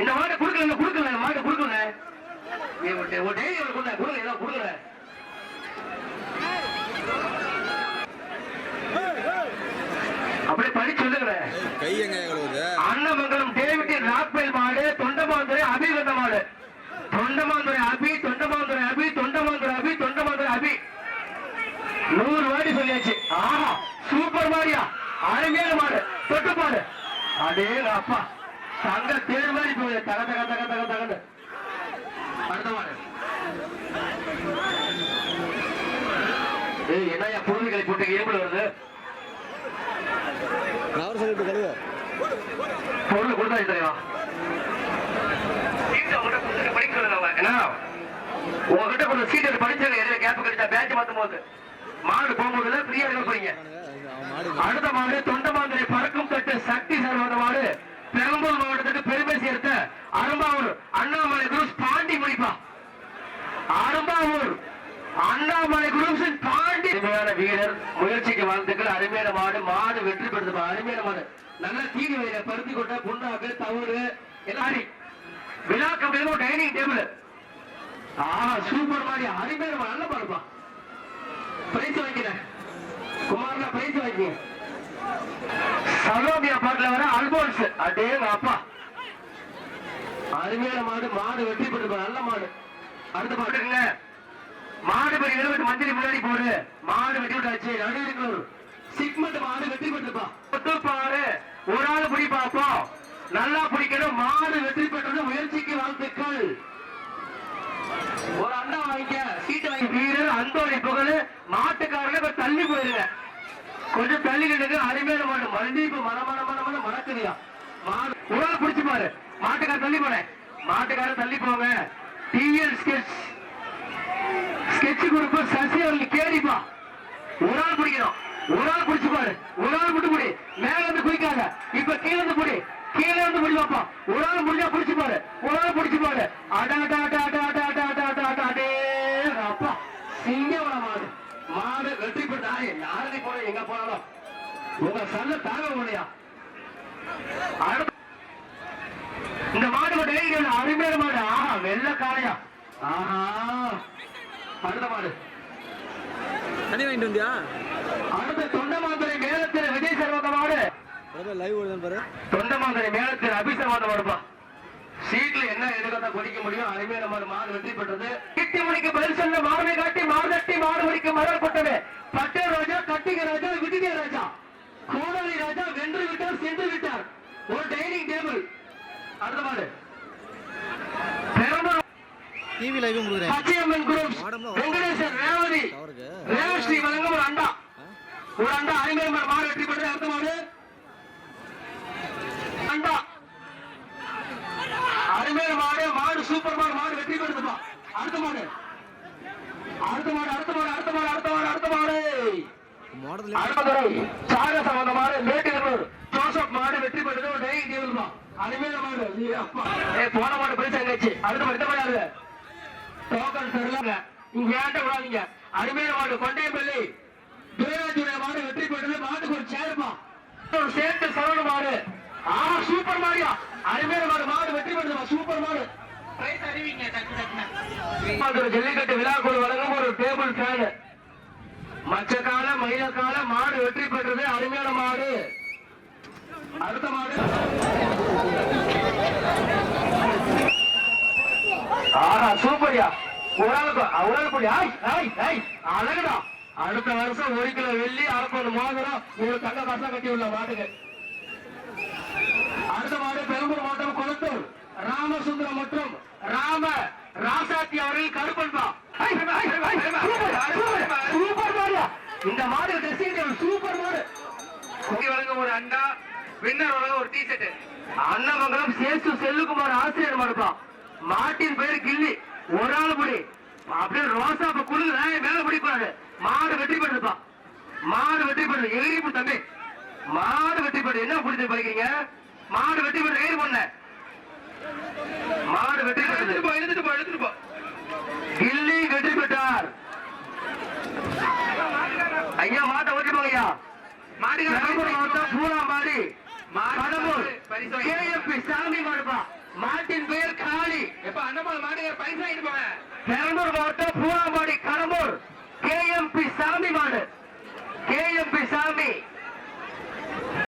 இந்த மாட்டை கொடுக்கல கொடுக்கல இந்த மாட்டை கொடுக்கல நீ ஒரு ஒரு டெய்லி ஒரு கொடுங்க கொடுங்க ஏதோ கொடுக்கல. அப்படியே படி சொல்லுங்க கை எங்க கழுவுது அன்னமங்கலம் டேவிட்டின் ராக்பெல் மாடு தொண்டமாந்துரை அபிகந்த மாடு. தொண்டமாந்துரை அபி தொண்டமாந்துரை அபி தொண்டமாந்துரை அபி அபி. நூறு வாடி சொல்லியாச்சு. ஆஹா சூப்பர் மாடியா. அருமையான மாடு தொட்டு மாடு அடே அப்பா தங்க தேர் மாதிரி போகுது தக தக தக தக தகன்னு. அடுத்த மாடு ஏய் என்னய்யா பொருள்களை போட்டு ஏபிள் வருது? நான் அவர் சொல்லிட்டு கழுவு பொருள் கொடுத்தா தெரியும் உங்ககிட்ட கொஞ்சம் சீட் எடுத்து படிச்சிருங்க எதுல கேப் கிடைச்சா பேட்ச் மாத்தும் போது மாடு போகும்போதுல ஃப்ரீயா இருக்க போறீங்க மாடு அடுத்த மாடு தொண்டமாந்திரை பறக்கும் தட்டு சக்தி சர்வத மாடு. பெரம்பூர் மாவட்டத்துக்கு பெருமை சேர்த்த அரும்பாவூர் அண்ணாமலை குரூப் பாண்டி முடிப்பா அரும்பாவூர் அண்ணாமலை குரூப் பாண்டி. அருமையான வீரர் முயற்சிக்கு வாழ்த்துக்கள். அருமையான மாடு மாடு வெற்றி பெறுதுப்பா அருமையான மாடு. நல்ல தீனி வயிற பருத்தி கொட்டை புண்ணாக்கு தவறு எல்லாரும் விழா கம்பெனியில் டைனிங் டேபிள் ஆஹா சூப்பர் மாதிரி அருமையான மாடு. நல்ல பாடுப்பா பிரைஸ் வாங்கிக்கிறேன். குமார்ல பிரைஸ் வாங்கி சலோமியா அடேங்க அப்பா அருமையான மாடு மாடு வெற்றி பெற்று நல்ல மாடு. அடுத்த பாட்டுங்க மாடு படி எழுபது மஞ்சள் முன்னாடி போடு. மாடு வெட்டி விட்டாச்சு நடுவில் சிக்மெண்ட் மாடு வெற்றி பெற்றுப்பா பாரு. ஒரு ஆள் பிடி பார்ப்போம். நல்லா பிடிக்கணும். மாடு வெற்றி பெற்றது முயற்சிக்கு வாழ்த்துக்கள். ஒரு அண்டா வாங்கிக்க. சீட்டு வாங்கி வீரர் அந்தோணி புகழ். மாட்டுக்காரங்க தள்ளி போயிருங்க. கொஞ்சம் தள்ளி நின்று அருமையான மாடு. மல்லிப்பு மன மன மன மன மணக்குதியா மாடு உடல் பிடிச்சு பாரு மாட்டுக்கார தள்ளி போனேன் மாட்டுக்கார தள்ளி போங்க TL sketch sketch group Sasi அவர்கள் கேடிப்பா ஒரு ஆள் பிடிக்கணும் ஒரு ஆள் பிடிச்சு பாரு ஒரு ஆள் மட்டும் பிடி மேல இருந்து குடிக்காத இப்ப கீழ இருந்து பிடி கீழ இருந்து பிடி பாப்பா ஒரு ஆள் முடிஞ்சா பிடிச்சு பாரு ஒரு ஆள் பிடிச்சு பாரு அடா அடா அடா அடா அடா அடா அடா அடா அடா அடே அப்பா சிங்கவன மாடு மாடு வெற்றி பெற்றாய் யாருக்கு போன எங்க போனாலும் உங்க சல்ல தாங்க முடியா இந்த மாடு டெய்லி அருமையான மாடு. ஆஹா வெள்ள காளையா? ஆஹா. அடுத்த மாடு. தண்ணி வாங்கிட்டு வந்தியா? அடுத்த தொண்டமாந்துரை மேலத்தில் விஜய் சர்வத மாடு. லைவ் பாரு மேலத்தில் அபிசர்வாத மாடுப்பா. சீட்ல என்ன எதுக்கத்தை குடிக்க முடியும். அருமையான மாடு மாடு வெற்றி பெற்றது. கிட்டி மணிக்கு பதில் மாடுமை காட்டி மாடு தட்டி மாடு மணிக்கு மரம் கொட்டவே பட்டே ராஜா கட்டிக ராஜா விடுதிய ராஜா. கோடலி ராஜா வென்று விட்டார் சென்று விட்டார் டைனிங் டேபிள் அடுத்த மாடு பெரம்பலூர் டிவி லைவும் கொடுக்குறேன் பச்சையம்மன் குரூப் வெங்கடேசன் ரேவதி. அவருக்கு ரேவஸ்ரீ வழங்க ஒரு அண்டா. ஒரு அண்டா. மாடு வெற்றி பெற்றது. அடுத்த மாடு அண்டா. மாடு மாடு சூப்பர் மாடு மாடு வெற்றி பெறுதுப்பா. அடுத்த மாடு அடுத்த மாடு அடுத்த மாடு அடுத்த மாடு அடுத்த மாடு அடுத்த மாடு மாடல் அடுத்ததுரை சாக சம்பந்த மாடு மாடு வெற்றி பெற்றது டைனிங் டேபிள் தான் மாடு. அப்பா ஏ போன மாடு பெருசா எங்கச்சு? அடுத்த மாடு மாடு டோக்கன் தரலாங்க இங்க ஏன்ட்ட விடாதீங்க அருமையான மாடு கொண்டையம்பள்ளி. துரைராஜுடைய மாடு வெற்றி பெற்றது மாட்டுக்கு ஒரு சேருமா ஒரு சேர்த்து சரவண மாடு. ஆ சூப்பர் மாடியா. அருமையான மாடு மாடு வெற்றி பெற்றது சூப்பர் மாடு. மதுரை ஜல்லிக்கட்டு குழு வழங்கும் ஒரு டேபிள் ஃபேன் மச்சக்கால மயிலக்கால மாடு வெற்றி அடுத்த மாடு. ஆஹா சூப்பர்யா. ஒரு ஆளுக்கு ஒரு ஆய் ஆய் ஆய். அழகுடா. அடுத்த வருஷம் ஒரு கிலோ வெள்ளி அரைக்கு ஒரு மோதிரம் ஒரு தங்க காசா கட்டி உள்ள மாட்டுக்கு. அடுத்த மாடு பெரம்பூர் மாவட்டம் கொளத்தூர். ராமசுந்தரம் மற்றும் ராம ராசாத்தி அவர்கள் கருப்பன்பா சூப்பர் மாடியா இந்த மாடு ட்ரெஸ்ஸிங் சூப்பர் மாடு. குடி வழங்க ஒரு அண்டா. வின்னர் வழங்க ஒரு டி ஷர்ட் அன்னமங்கலம் சேசு செல்லுக்குமார் ஆசிரியர் மாடுப்பா மாட்டின் பேரு கில்லி. ஒரு ஆள் படி அப்படியே ரோசா இப்ப குழுது மேல பிடிக்கூடாது மாடு வெற்றி பெற்றுப்பா. மாடு வெற்றி பெற்று எகிரி தம்பி. மாடு வெற்றி பெற்று என்ன பிடிச்சி படிக்கிறீங்க மாடு வெற்றி பெற்று எகிரி பண்ண மாடு வெற்றி பெற்று எடுத்துட்டு போ எடுத்துட்டு போ கில்லி வெற்றி பெற்றார். ஐயா மாட்டை ஓட்டி போங்க ஐயா மாட்டுக்கு மாவட்டம் பூலாம்பாடி கடம்பூர். கேஎம்பி சாமி மாடுப்பா. மாட்டின் பெயர் காளி. எப்ப அண்ணமால் மாடுங்க பரிசு ஆயிட்டு போங்க. பெரம்பூர் மாவட்டம் பூராம்பாடி கடம்பூர். கேஎம்பி சாமி மாடு. கேஎம்பி சாமி.